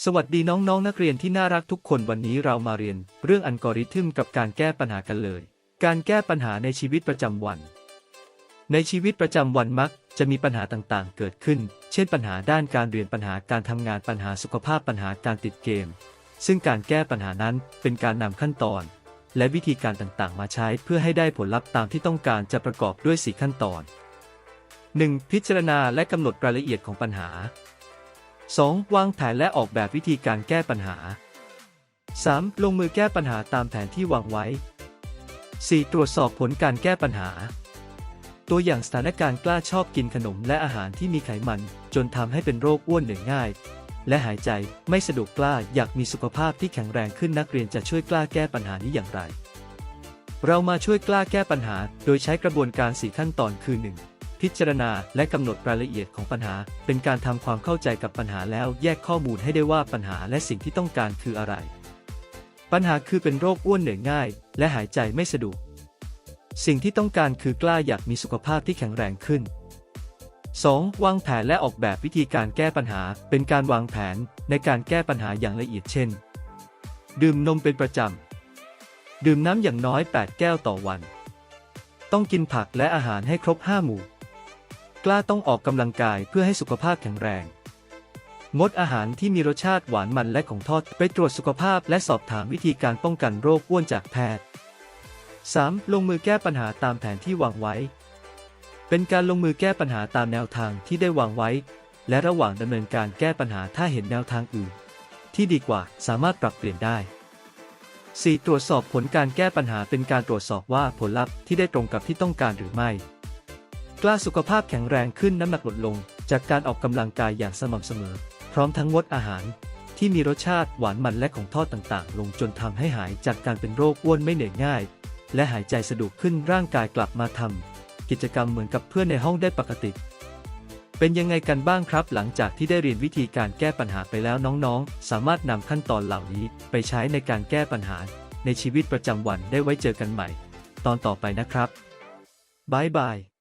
สวัสดีน้องๆนนักเรียนที่น่ารักทุกคนวันนี้เรามาเรียน เรื่องอัลกอริทึมกับการแก้ปัญหากันเลย การแก้ปัญหาในชีวิตประจำวัน ในชีวิตประจำวันมักจะมีปัญหาต่างๆ เกิดขึ้น เช่นปัญหาด้านการเรียนปัญหาการทำงานปัญหาสุขภาพปัญหาการติดเกม ซึ่งการแก้ปัญหานั้นเป็นการนำขั้นตอน และวิธีการต่างๆ มาใช้เพื่อให้ได้ผลลัพธ์ตามที่ต้องการจะประกอบด้วย 4 ขั้นตอน 1. พิจารณาและกำหนดรายละเอียดของปัญหา 2. วางแผนและออกแบบวิธีการแก้ปัญหา 3. ลงมือแก้ปัญหาตามแผนที่วางไว้ 4. ตรวจสอบผลการแก้ปัญหา ตัวอย่างสถานการณ์กล้าชอบกินขนมและอาหารที่มีไขมัน จนทำให้เป็นโรคอ้วนเหนื่อยง่าย และหายใจไม่สะดวกกล้าอยากมีสุขภาพที่แข็งแรงขึ้นนักเรียนจะช่วยกล้าแก้ปัญหานี้อย่างไร เรามาช่วยกล้าแก้ปัญหา โดยใช้กระบวนการ 4 ขั้นตอนคือ 1. พิจารณาและกำหนดรายละเอียดของปัญหา เป็นการทำความเข้าใจกับปัญหาแล้วแยกข้อมูลให้ได้ว่าปัญหาและสิ่งที่ต้องการคืออะไร ปัญหาคือเป็นโรคอ้วนเหนื่อยง่าย และหายใจไม่สะดวก สิ่งที่ต้องการคือกล้าอยากมีสุขภาพที่แข็งแรงขึ้น 2. วางแผนและออกแบบวิธีการแก้ปัญหา เป็นการวางแผนในการแก้ปัญหาอย่างละเอียดเช่น ดื่มนมเป็นประจำ ดื่มน้ำอย่างน้อย 8 แก้วต่อวัน ต้องกินผักและอาหารให้ครบ 5 หมู่ กล้าต้องออกกำลังกายเพื่อให้สุขภาพแข็งแรง งดอาหารที่มีรสชาติหวานมันและของทอด ไปตรวจสุขภาพและสอบถามวิธีการป้องกันโรคอ้วนจากแพทย์ 3. ลงมือแก้ปัญหาตามแผนที่วางไว้ เป็นการลงมือแก้ปัญหาตามแนวทางที่ได้วางไว้ และระหว่างดำเนินการแก้ปัญหาถ้าเห็นแนวทางอื่น ที่ดีกว่าสามารถปรับเปลี่ยนได้ 4. ตรวจสอบผลการแก้ปัญหาเป็นการตรวจสอบว่าผลลัพธ์ที่ได้ตรงกับที่ต้องการหรือไม่ กล้าสุขภาพแข็งแรงขึ้นน้ำหนักลดลง จากการออกกำลังกายอย่างสม่ำเสมอ พร้อมทั้งงดอาหาร ที่มีรสชาติหวานมันและของทอดต่างๆ ลงจนทำให้หายจากการเป็นโรคอ้วนไม่เหนื่อยง่าย และหายใจสะดวกขึ้นร่างกายกลับมาทำกิจกรรมเหมือนกับเพื่อนในห้องได้ปกติ เป็นยังไงกันบ้างครับ หลังจากที่ได้เรียนวิธีการแก้ปัญหาไปแล้วน้องๆ สามารถนำขั้นตอนเหล่านี้ไปใช้ในการแก้ปัญหา ในชีวิตประจำวันได้ไว้เจอกันใหม่ ตอนต่อไปนะครับบายบาย